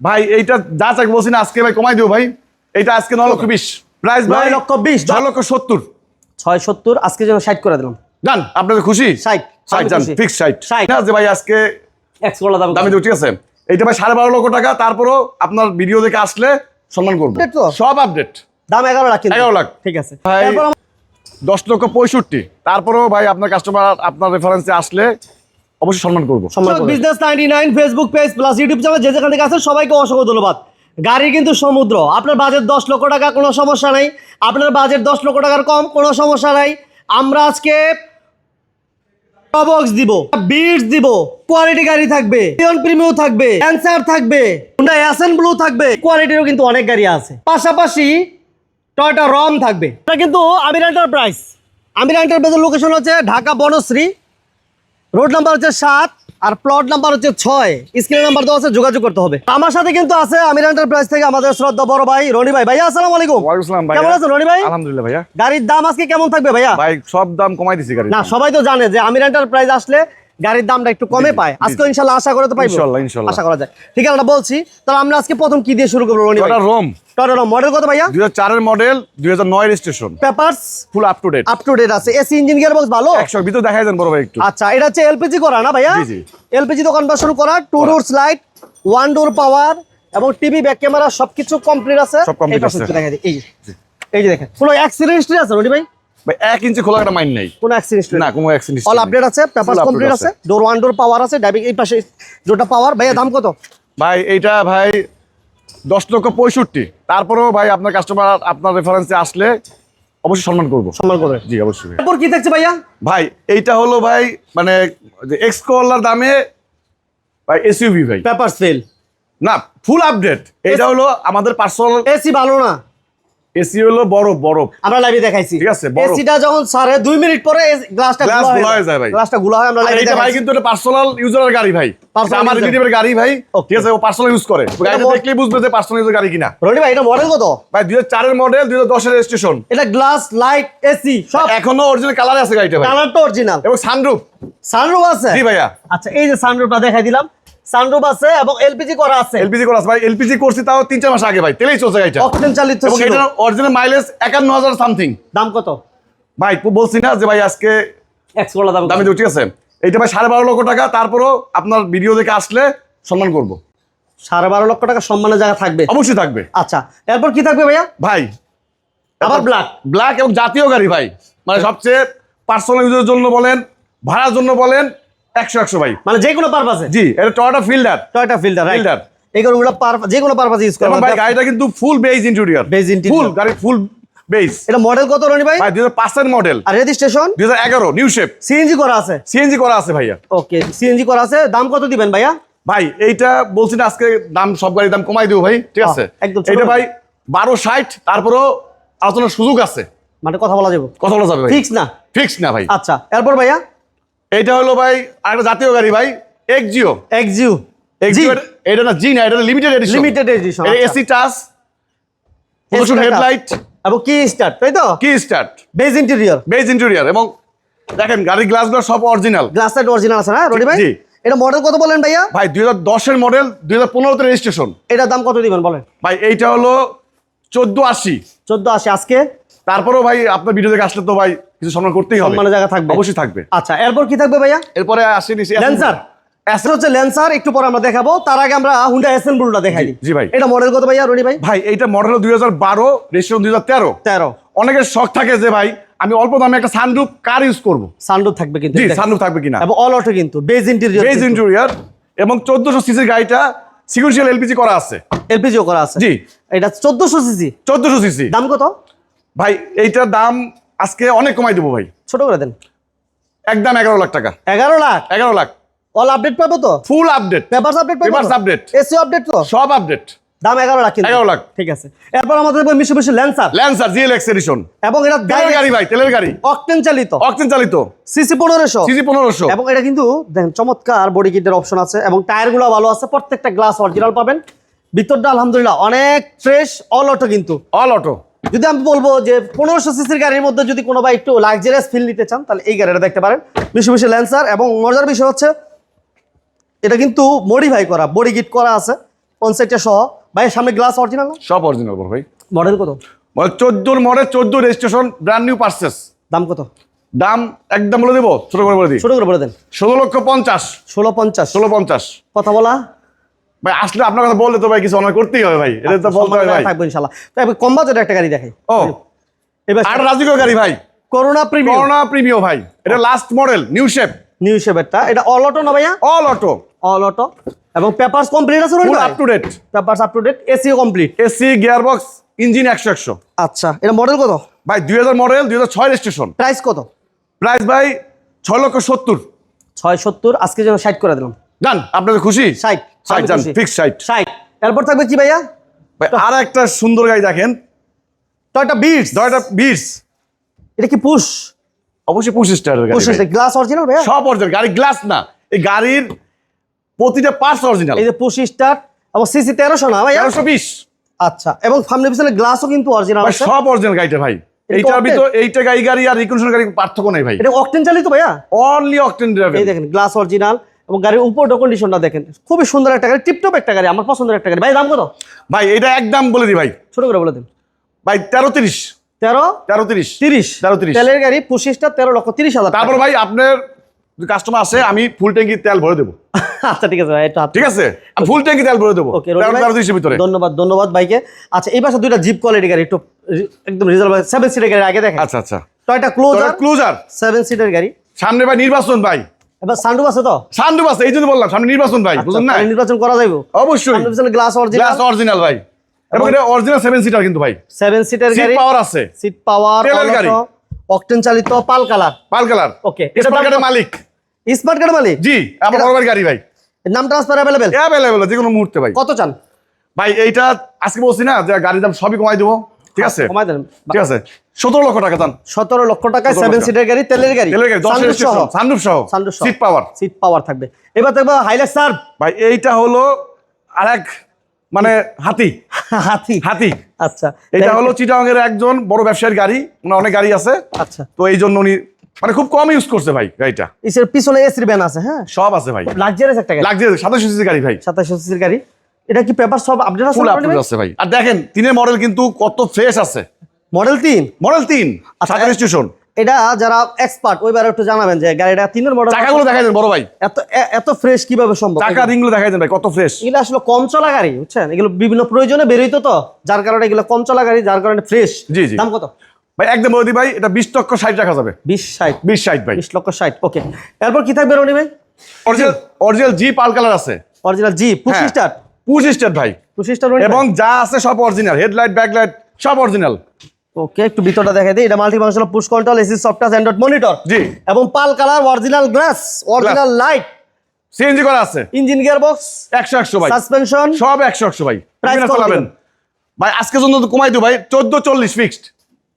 ভাই এইটা যা চাই বলছি না আজকে ভাই কমাই দিও ভাই। এইটা আজকে নয় লক্ষ বিশ। প্রাইস ভাই নয় লক্ষ বিশ। ছয় লক্ষ সত্তর। ছয় সত্তর আজকে যেন ষাট করে দিলাম। জান আপনাদের খুশি? ষাট। ষাট আমি জান ফিক্স ষাট। ষাট। যে ভাই আজকে এক্স করলা দাম দামি ঠিক আছে। এইটা ভাই সাড়ে বারো লক্ষ টাকা তারপরও আপনার ভিডিও দেখে আসলে সম্মান করব। সব আপডেট দাম এগারো লাখ। 11 লাখ। ঠিক আছে। ভাই দশ লক্ষ পঁয়ষট্টি। তারপরেও ভাই আপনার কাস্টমার আপনার রেফারেন্সে আসলে অবশ্যই সম্মান করব। Business ninety nine Facebook page plus YouTube channel যে যেখান থেকে আছেন সবাইকে অসংখ্য ধন্যবাদ। গাড়ি কিন্তু সমুদ্র। আপনার বাজেট দশ লক্ষ টাকা কোনো সমস্যা নাই। আপনার বাজেট দশ লক্ষ টাকার কম কোনো সমস্যা নাই। আমরা আজকে বক্স দিব বিটস দিব কোয়ালিটি গাড়ি থাকবে প্রিমিয়াম থাকবে অ্যান্সার থাকবে হুন্ডা অ্যাসেন ব্লু থাকবে কোয়ালিটিরও কিন্তু অনেক গাড়ি আছে। পাশাপাশি টয়টা রম থাকবে। এটা কিন্তু আমির এন্টারপ্রাইজ আমির এন্টারপ্রাইজের লোকেশন হচ্ছে ঢাকা বনশ্রী রোড নাম্বার হচ্ছে সাত আর প্লট নাম্বার হচ্ছে ছয়। স্ক্রিন নাম্বার দেওয়া আছে যোগাযোগ করতে হবে। আমার সাথে কিন্তু আছে আমির এন্টারপ্রাইজ থেকে আমাদের শ্রদ্ধা বড় ভাই রনি ভাই। ভাইয়া আসসালামু আলাইকুম। ওয়ালাইকুম ভাই কেমন আছেন রনি ভাই? আলহামদুলিল্লাহ ভাইয়া। গাড়ির দাম আজকে কেমন থাকবে ভাইয়া? ভাই সব দাম কমাই দিছি গাড়ি না সবাই তো জানে যে আমির এন্টারপ্রাইজ আসলে গাড়ির দামটা একটু কমে পায়। আজকে ইনশাল্লাহ আশা করতে পাইবো। ইনশাল্লাহ, ইনশাল্লাহ। আশা করা যায়। ঠিক আছে বলছি। তাহলে আমরা আজকে প্রথম কি দিয়ে শুরু করব রনি ভাই? রোম টয়টা মডেল কত ভাইয়া? Model registration papers full up to date up to date আছে। এসি ইঞ্জিন গিয়ার বক্স ভালো? একশো ভিতরে দেখাই দেন বড় ভাই একটু। আচ্ছা এটা হচ্ছে এলপিজি করা না ভাইয়া? জি, জি। এলপিজি দোকান বা শুরু করা two doors light one door power এবং টিভি ব্যাক ক্যামেরা সবকিছু কমপ্লিট আছে। সব এই যে। এই যে দেখেন। কোনো অ্যাক্সিডেন্ট হিস্ট্রি আছে রনি ভাই? ভাই ইঞ্চি খোলা একটা মাইন্ড নাই। কোনো অ্যাক্সিডেন্ট না কোনো অ্যাক্সিডেন্ট অল আপডেট আছে কমপ্লিট আছে। ডোর ওয়ান ডোর পাওয়ার আছে ডাইভিং এই পাশে পাওয়ার ভাইয়া দাম কত? ভাই এইটা ভাই দশ লক্ষ পঁয়ষট্টি। তারপরেও ভাই আপনার কাস্টমার আপনার রেফারেন্সে আসলে অবশ্যই সম্মান করব। সম্মান জি অবশ্যই ভাই। এরপর কি থাকছে ভাইয়া? ভাই এইটা হলো ভাই মানে এক্স দামে ভাই এসইউভি ভাই। পেপার সেল না ফুল আপডেট এইটা হলো আমাদের পার্সোনাল এসি ভালো না। এসি হলো বড় বড় আমরা লাইভে দেখাইছি। ঠিক আছে, বড়। এসিটা যখন সারে দুই মিনিট পরে গ্লাসটা Glass গুলা গুলা হয়ে যায় ভাই। গ্লাসটা গুলা হয় আমরা লাইভে এইটা ভাই কিন্তু এটা পার্সোনাল ইউজারের গাড়ি ভাই। আমার। রিলেটিভের গাড়ি ভাই। ঠিক আছে ও পার্সোনাল ইউজ করে। গাড়িটা দেখলেই বুঝবে যে পার্সোনাল ইউজার গাড়ি কিনা। রনি ভাই এটা মডেল কত? ভাই দুই হাজার চারের মডেল দুই হাজার দশের রেজিস্ট্রেশন এটা গ্লাস লাইট এসি সব। এখনও অরিজিনাল কালারে আছে গাড়িটা ভাই। কালারটা অরিজিনাল এবং সানরুফ সানরুফ আছে? জি ভাইয়া। আচ্ছা এই যে সানরুফটা দেখাই দিলাম। সানরুফ আছে এবং এলপিজি করা আছে। এলপিজি করা আছে। ভাই এলপিজি করছি তাও তিন চার মাস আগে ভাই। তেলেই চলছে গাড়িটা। অকটেন চালিত এবং এটার অরিজিনাল মাইলেজ একান্ন হাজার সামথিং দাম কত? ভাই বলছি না যে ভাই আজকে এক্স করলা দাম দামি ঠিক আছে? এইটা ভাই সাড়ে বারো লক্ষ টাকা। তারপরও আপনার ভিডিও দেখে আসলে সম্মান করব। সাড়ে বারো লক্ষ টাকা সম্মানের জায়গা থাকবে? অবশ্যই থাকবে। আচ্ছা এরপর কি থাকবে ভাইয়া? ভাই আবার ব্ল্যাক ব্ল্যাক এবং জাতীয় গাড়ি ভাই। মানে সবচেয়ে পার্সোনাল ইউজের জন্য বলেন ভাড়ার জন্য বলেন একশো একশো ভাই। মানে যে কোনো পারপাসে জি এটা Toyota Fielder Toyota Fielder right Fielder। এই যে কোনো পারপাসে ইউজ এবং ভাই গাড়িটা কিন্তু full beige interior Base interior। Full গাড়ি ফুল বেজ এটা মডেল কত রনি ভাই? ভাই দুই হাজার মডেল আর রেজিস্ট্রেশন দুই হাজার এগারো নিউ শেপ সিএনজি করা আছে? সিএনজি করা আছে ভাইয়া। ওকে সিএনজি করা আছে। দাম কত দিবেন ভাইয়া? ভাই এইটা বলছি না আজকে দাম সব গাড়ির দাম কমাই দেবো ভাই ঠিক আছে? একদম এটা ভাই বারো ষাট তারপরও আলোচনার সুযোগ আছে। মানে কথা বলা যাবে। কথা বলা যাবে ফিক্স না? ফিক্স না ভাই। আচ্ছা এরপর ভাইয়া? এইটা হলো ভাই আরেকটা জাতীয় গাড়ি ভাই এক্সজিও এক্সিউ এক্সজিও এটা না জি না এটা limited edition limited edition AC touch প্রদর্শন হেডলাইট এবং কি স্টার্ট তাই তো? Key start beige interior beige interior এবং দেখেন গাড়ির গ্লাসগুলো সব অরিজিনাল গ্লাস লাইট অরিজিনাল আছে না রনি ভাই? জি। এটা মডেল কত বলেন ভাইয়া? ভাই দুই হাজার দশের মডেল দুই হাজার পনেরোতে রেজিস্ট্রেশন এটার দাম কত দিবেন বলেন? ভাই এইটা হলো চোদ্দ আশি। চোদ্দ আশি আজকে? তারপরেও ভাই আপনার ভিডিও দেখে আসলে তো ভাই কিছু সম্মান করতেই হবে। সম্মানের জায়গা থাকবে। অবশ্যই থাকবে। আচ্ছা এরপর কি থাকবে ভাইয়া? এরপরে আসি নিচে ল্যান্সার অ্যাসেল হচ্ছে ল্যান্সার একটু পরে আমরা দেখাবো। তার আগে আমরা হুন্ডা এসএন ব্লুটা দেখাই জি ভাই। এটা মডেল কত ভাইয়া রনি ভাই? ভাই এইটা মডেল দুই হাজার বারো রেজিস্ট্রেশন দুই হাজার তেরো। তেরো। অনেকের শখ থাকে যে ভাই আমি অল্প দামে একটা সানরুফ কার ইউজ করব। সানরুফ থাকবে কিন্তু জি। সানরুফ থাকবে কিনা। এবং অল অটো কিন্তু বেজ ইন্টেরিয়র বেজ ইন্টেরিয়র এবং চোদ্দশো সিসির গাড়িটা সিকুয়েন্সিয়াল এলপিজি করা আছে। এলপিজিও করা আছে। জি। এটা চোদ্দশো সিসি চোদ্দশো সিসি দাম কত? ভাই এইটার দাম আজকে অনেক কমাই দেবো ভাই। ছোট করে দেন। একদম এগারো লাখ টাকা। এগারো লাখ? এগারো লাখ। অল আপডেট পাবো তো? Full update papers update Papers update। এসিও আপডেট তো? সব আপডেট দাম এগারো লাখ 11 লাখ। ঠিক আছে। এরপর আমাদের দেখব মিশু Mishu Lancer Lancer GL X edition এবং এটা তেলের গাড়ি ভাই তেলের গাড়ি। অকটেন চালিত। অকটেন চালিত। সিসি পনেরোশো। সিজি পনেরোশো। এবং এটা কিন্তু দেখেন চমৎকার বডি কিটের অপশন আছে এবং টায়ারগুলো ভালো আছে। প্রত্যেকটা গ্লাস অরিজিনাল পাবেন। ভিতরটা আলহামদুলিল্লাহ অনেক ফ্রেশ অল অটো কিন্তু। অল অটো যদি আমি বলব যে পনেরোশো সিসির গাড়ির মধ্যে যদি কোনো ভাই একটু লাক্সারিয়াস ফিল নিতে চান তাহলে এই গাড়িটা দেখতে পারেন। মিশু মিশু ল্যান্সার এবং মজার বিষয় হচ্ছে এটা কিন্তু মডিফাই করা বডি কিট করা আছে অন সাইডটা সহ। ভাই সামনে গ্লাস অরিজিনাল না? সব অরিজিনাল ভাই। মডেল কত? মানে চোদ্দোর মডেল চোদ্দ রেজিস্ট্রেশন ব্র্যান্ড নিউ পার্সেস দাম কত? দাম একদম বলে দেবো ছোট করে বলে দিই। ছোট করে বলে দেন। ষোলো লক্ষ পঞ্চাশ। ষোলো পঞ্চাশ। ষোলো পঞ্চাশ। কথা বলা? ভাই আসলে আপনার কথা বললে তো ভাই কিছু অনার করতেই হবে ভাই। এটা তো বলতে হবে ভাই। থাকব ইনশাল্লাহ তো এবার কম বাজেটের একটা গাড়ি দেখাই। ও এবার আর রাজকীয় গাড়ি ভাই। করোনা প্রিমিয়াম করোনা প্রিমিও ভাই। এটা last model new shape new শেপেরটা এটা অল অটো না ভাইয়া? অল অটো অল অটো এবং পেপারস কমপ্লিট আছে full up to date papers up to date SEO complete AC gear box engine একশো একশো। আচ্ছা এটা মডেল কত? ভাই দুই হাজার মডেল দুই হাজার ছয় রেজিস্ট্রেশন প্রাইস কত? প্রাইস ভাই ছয় লক্ষ সত্তর। ছয় সত্তর আজকে যেন ষাট করে দিলাম। জান আপনাদের খুশি? ষাট। ষাট জান ফিক্স ষাট ষাট এরপর থাকবে কি ভাইয়া? ভাই আর একটা সুন্দর গাড়ি দেখেন। টয়টা বিটস দয়টা বিটস এটা কি পুশ অবশ্যই পঁচিশ টাকার গাড়ি পুশ গ্লাস অরিজিনাল ভাইয়া? সব অরিজিনাল গাড়ি গ্লাস না। এই গাড়ির প্রতিটা পার্টস অরিজিনাল এই যে পুশ এবং সিসি তেরোশো না তেরোশো বিশ। আচ্ছা এবং সামনে পিছনে গ্লাসও কিন্তু অরিজিনাল সব অরিজিনাল গাড়িটা ভাই। এইটার ভিতর এইটা গাড়ি গাড়ি আর গাড়ি পার্থক্য নেই ভাই। এটা অকটেন চালিত ভাইয়া? অনলি অকটেন এই দেখেন গ্লাস অরিজিনাল এবং গাড়ির উপর কন্ডিশনটা দেখেন। খুবই সুন্দর একটা গাড়ি টিপটপ একটা গাড়ি আমার পছন্দের একটা গাড়ি। ভাই দাম কত? ভাই এটা একদম বলে দি ভাই। ছোট করে বলে দিন। ভাই তেরো তিরিশ। তেরো? তেরো তিরিশ। তিরিশ? তেরো তিরিশ। তেলের গাড়ি পঁচিশটা তেরো লক্ষ তিরিশ হাজার তারপর ভাই আপনার কাস্টমার আছে আমি ফুল ট্যাঙ্কি তেল ভরে দেবো। আচ্ছা ঠিক আছে ভাই এটা ঠিক আছে? আমি ফুল ট্যাঙ্কি তেল ভরে দেবো। ভিতরে। ধন্যবাদ ধন্যবাদ ভাইকে। আচ্ছা এই পাশে দুইটা জিপ কোয়ালিটি গাড়ি একটু একদম রিজার্ভ সেভেন সিটের গাড়ি আগে দেখেন। আচ্ছা আচ্ছা। টয়টা ক্লোজার ক্লোজার সেভেন সিটের গাড়ি। সামনে ভাই নির্বাচন ভাই। এবার সানরুফ আছে তো? সান্ডুপ আছে এই জন্য বললাম সামনে নির্বাচন ভাই বুঝলেন না? নির্বাচন করা যাবে অবশ্যই। গ্লাস অরিজিনাল গ্লাস অরিজিনাল ভাই। এবং এটা অরিজিনাল সেভেন সিটার কিন্তু ভাই। সেভেন সিটের সিট গাড়ি। পাওয়ার আছে। সিট পাওয়ার গাড়ি। অকটেন চালিত পাল কালার। Pearl colour. ওকে এটা পাকেটের মালিক। স্মার্ট কার্ড মালিক? জি আমার বড় গাড়ি ভাই। নাম ট্রান্সফার অ্যাভেলেবেল অ্যাভেলেবেল যে কোনো মুহূর্তে ভাই। কত চান? ভাই এইটা আজকে বলছি না যে গাড়ির দাম সবই কমাই দেবো। ঠিক আছে? কমাই দেন। ঠিক আছে। সতেরো লক্ষ টাকা দাম সতেরো লক্ষ টাকায় সেভেন। সিটের গাড়ি তেলের গাড়ি তেলের গাড়ি সহ। সানরুফ সহ। Sunroof seat power seat power থাকবে। এবার দেখব হাইলাক্স স্যার ভাই এইটা হলো আরেক মানে হাতি। হাতি। হাতি। আচ্ছা। এটা হলো চিটাঙ্গের একজন বড় ব্যবসায়ীর গাড়ি। ওনার অনেক গাড়ি আছে। আচ্ছা। তো এই জন্য উনি মানে খুব কম ইউজ করছে ভাই গাড়িটা। ইসের পিছনে এসির ব্যান আছে হ্যাঁ? সব আছে ভাই। লাক্সারিয়াস একটা গাড়ি। লাগছে সাতাশ সিসি গাড়ি ভাই। সাতাশ সিসির গাড়ি। এটা কি পেপার সব আপডেট আছে ফুল আপডেট আছে ভাই। আর দেখেন তিনের মডেল কিন্তু কত ফ্রেশ আছে। মডেল তিন? মডেল তিন। আচ্ছা, সাথে রেজিস্ট্রেশন এটা যারা এক্সপার্ট ওইবার একটু জানাবেন যে গাড়িটা তিনের মডেল চাকাগুলো দেখাই দেন বড় ভাই। এত এত ফ্রেশ কীভাবে সম্ভব? চাকা রিংগুলো দেখাই দেন ভাই কত ফ্রেশ এগুলো আসলে কম চলা গাড়ি বুঝছেন? এগুলো বিভিন্ন প্রয়োজনে বেরোইতো তো যার কারণে এগুলো কম চলা গাড়ি যার কারণে ফ্রেশ জি, জি। দাম কত? ভাই একদম বলে ভাই এটা বিশ লক্ষ ষাট রাখা যাবে। বিশ ষাট। বিশ ষাট ভাই। বিশ লক্ষ ষাট ওকে এরপর কি থাকবে রনি ভাই? অরিজিনাল অরিজিনাল জি পাল কালার আছে। অরিজিনাল জি পুশ হ্যাঁ। পুশ স্টার ভাই। পুশ স্টার এবং যা আছে সব অরিজিনাল হেডলাইট ব্যাকলাইট সব অরিজিনাল ওকে একটু ভিতরটা দেখাই দিই। এটা multi functional push control AC software Android monitor জি। এবং pearl colour original glass original light CNG করা আছে। ইঞ্জিন গিয়ার বক্স একশো একশো ভাই। সাসপেনশন সব একশো একশো ভাই। Price Price কত? চালাবেন। ভাই আজকে জন্য তো কমাই দিও ভাই। চোদ্দ চল্লিশ ফিক্সড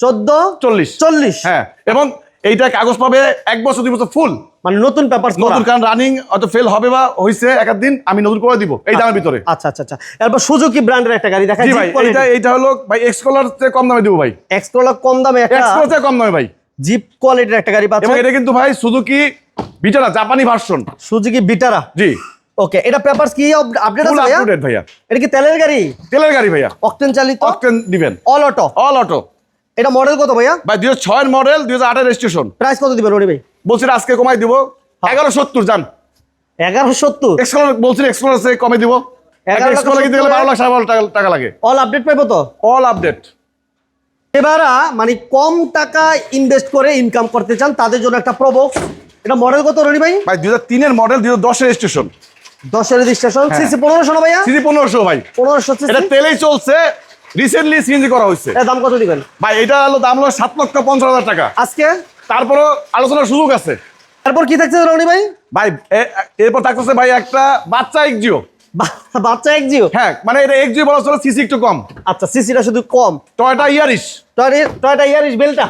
চোদ্দ চল্লিশ। চল্লিশ। হ্যাঁ এবং এইটা কাগজ পাবে এক বছর দুই বছর ফুল মানে নতুন পেপার নতুন কারণ রানিং হয়তো ফেল হবে বা হয়েছে এক দিন আমি নতুন করে দিব এই দামের ভিতরে। আচ্ছা আচ্ছা আচ্ছা। এরপর সুজুকি ব্র্যান্ডের একটা গাড়ি দেখা ভাই এইটা এইটা হলো ভাই এক্স কলার থেকে কম দামে দিব ভাই। এক্সপ্লোর কম দামে একটা এক্স কলার থেকে কম দামে ভাই। জিপ কোয়ালিটির একটা গাড়ি পাচ্ছেন। এটা কিন্তু ভাই সুজুকি বিটারা জাপানি version Suzuki Vitara G. Okay এটা পেপারস কি আপডেট আছে ভাইয়া? আপডেট ভাইয়া। এটা কি তেলের গাড়ি? তেলের গাড়ি ভাইয়া। অকটেন চালিত? অকটেন দিবেন। অল অটো অল অটো এটা মডেল কত ভাইয়া? ভাই দুই হাজার মডেল দুই হাজার আটের রেজিস্ট্রেশন প্রাইস কত দিবেন রনি ভাই? বলছি আজকে কমাই দিব। এগারো সত্তর জান। এগারো সত্তর? এক্সকলার বলছি এক্সকলার কমে দিব। এগারো এক্সকলার কিনতে গেলে বারো লাখ সাড়ে বারো টাকা- লাগে। অল আপডেট পাইবো তো? অল আপডেট এবার মানে কম টাকা ইনভেস্ট করে ইনকাম করতে চান তাদের জন্য একটা এটা মডেল কত রনি ভাই? ভাই দুই হাজার তিনের মডেল দুই হাজার দশের রেজিস্ট্রেশন দশের রেজিস্ট্রেশন হ্যাঁ। সিসি পনেরোশো না ভাইয়া? পনেরোশো ভাই। পনেরোশো এটা তেলেই চলছে রিসেন্টলি সিএনজি করা হয়েছে। দাম কত দিবেন? ভাই এটা হলো দাম হলো সাত লক্ষ পঞ্চাশ হাজার টাকা। আজকে? তারপরও আলোচনার সুযোগ আছে। তারপর কি থাকছে রনি ভাই? ভাই এরপর থাকতেছে ভাই একটা বাচ্চা এক্সিও বা- বাচ্চা এক জিও? হ্যাঁ মানে এটা এক্সিও বলা চলে সিসি একটু কম। আচ্ছা সিসিটা শুধু কম। টয়টা ইয়ারিশ। টয়টা ইয়ারিশ বেলটা?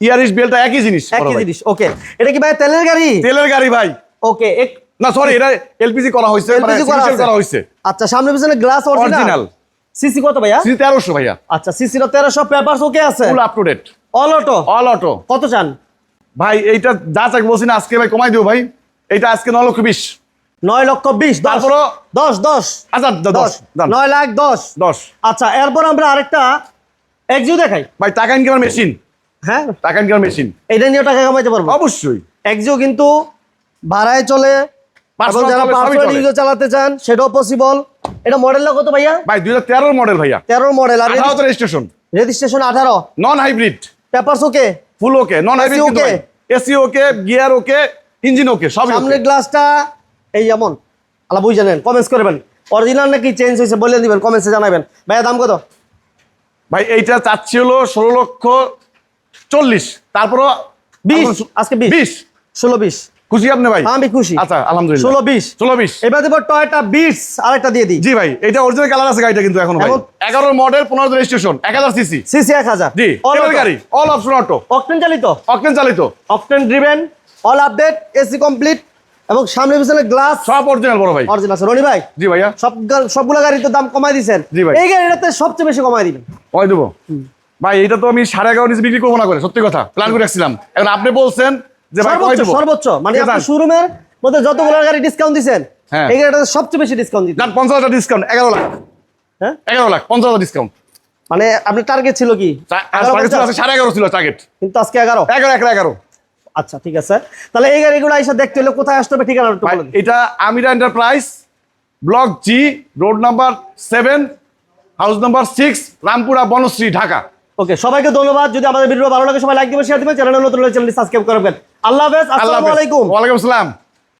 ইয়ারিশ বেলটা একই জিনিস। একই জিনিস ওকে। এটা কি ভাই তেলের গাড়ি? তেলের গাড়ি ভাই। ওকে এক না সরি এটা এলপিজি করা হয়েছে মানে LPG করা হয়েছে। আচ্ছা সামনে পিছনে গ্লাস অরিজিনাল সিসি কত ভাইয়া? সিসি তেরোশো ভাইয়া। আচ্ছা সিসির তেরোশো পেপারস ওকে আছে? Full up to date all auto all auto কত চান? ভাই এইটা যা চাক বলছি না আজকে ভাই কমাই দিও ভাই। এইটা আজকে ন লক্ষ বিশ। নয় লক্ষ বিশ দশ। তারপরও- দশ দশ। আচ্ছা দশ। নয় লাখ দশ। দশ। আচ্ছা এরপর আমরা আরেকটা একজিও দেখাই। ভাই টাকা ইনকামের মেশিন হ্যাঁ? টাকা ইনকামের মেশিন এটা নিয়েও টাকা কামাইতে পারব। অবশ্যই। একজিও কিন্তু ভাড়ায় চলে। যারা পার্সোনাল চালাতে চান সেটাও পসিবল এটা মডেলটা কত ভাইয়া? ভাই দুই হাজার মডেল ভাইয়া। তেরো মডেল আর রেজিস্ট্রেশন রেজিস্ট্রেশন আঠারো। Non hybrid papers okay full okay non hybrid কিন্তু AC okay gear okay engine okay সব সামনের গ্লাসটা এই যেমন আল্লাহ বুঝে নেন কমেন্টস করবেন অরিজিনাল নাকি চেঞ্জ হয়েছে বলে দিবেন কমেন্টসে জানাবেন। ভাইয়া দাম কত? ভাই এইটা চাচ্ছি হলো ষোলো লক্ষ চল্লিশ তারপরও বিশ। আজকে বিশ। ষোলো বিশ। খুশি আপনি ভাই? আমি খুশি। আচ্ছা আলহামদুলিল্লাহ। ষোলো বিশ। ষোলো বিশ। এবার দেবো টয়টা বিটস আরেকটা দিয়ে দিই। জি ভাই এটা অরিজিনাল কালার আছে গাড়িটা কিন্তু এখন এগারো মডেল পনেরো রেজিস্ট্রেশন এক হাজার সিসি সিসি এক হাজার। জি তেলের গাড়ি অল অপশন অটো অকটেন চালিত। অকটেন চালিত। Octane driven all update AC complete এবং সামনে পিছনে গ্লাস সব অরিজিনাল বড় ভাই। অরিজিনাল আছে। রনি ভাই জি ভাইয়া। সব সবগুলো গাড়ির তো দাম কমাই দিয়েছেন জি ভাই। এই গাড়িটাতে সবচেয়ে বেশি কমাই দিবেন। কয় দেবো। ভাই এটা তো আমি সাড়ে এগারো নিচে বিক্রি করব না করে সত্যি কথা। প্ল্যান করে রাখছিলাম এখন আপনি বলছেন যে সর্বোচ্চ মানে আপনি শোরুমের মধ্যে যতগুলো গাড়ি ডিসকাউন্ট দিচ্ছেন হ্যাঁ। এই গাড়িটাতে সবচেয়ে বেশি ডিসকাউন্ট দিচ্ছেন যান পঞ্চাশ হাজার ডিসকাউন্ট এগারো লাখ। হ্যাঁ? এগারো লাখ পঞ্চাশ হাজার ডিসকাউন্ট মানে আপনার টার্গেট ছিল কি? পঞ্চাশ? সাড়ে এগারো ছিল টার্গেট কিন্তু আজকে এগারো? এগারো এগারো এগারো। আচ্ছা ঠিক আছে। তাহলে এই গাড়িগুলো এসে দেখতে হলে কোথায় আসতে হবে ঠিকানা একটু ভাই, বলে দিন। এটা Amira enterprise block G road number seven house number six Rampura Banasree Dhaka. Okay সবাইকে ধন্যবাদ। যদি আমাদের ভিডিও ভালো লাগে সবাই লাইক দিবেন শেয়ার দিবেন চ্যানেলে নতুন হলে চ্যানেলটি সাবস্ক্রাইব করবেন আল্লাহ হাফেজ আসসালামু। আলাইকুম ওয়ালাইকুম আসসালাম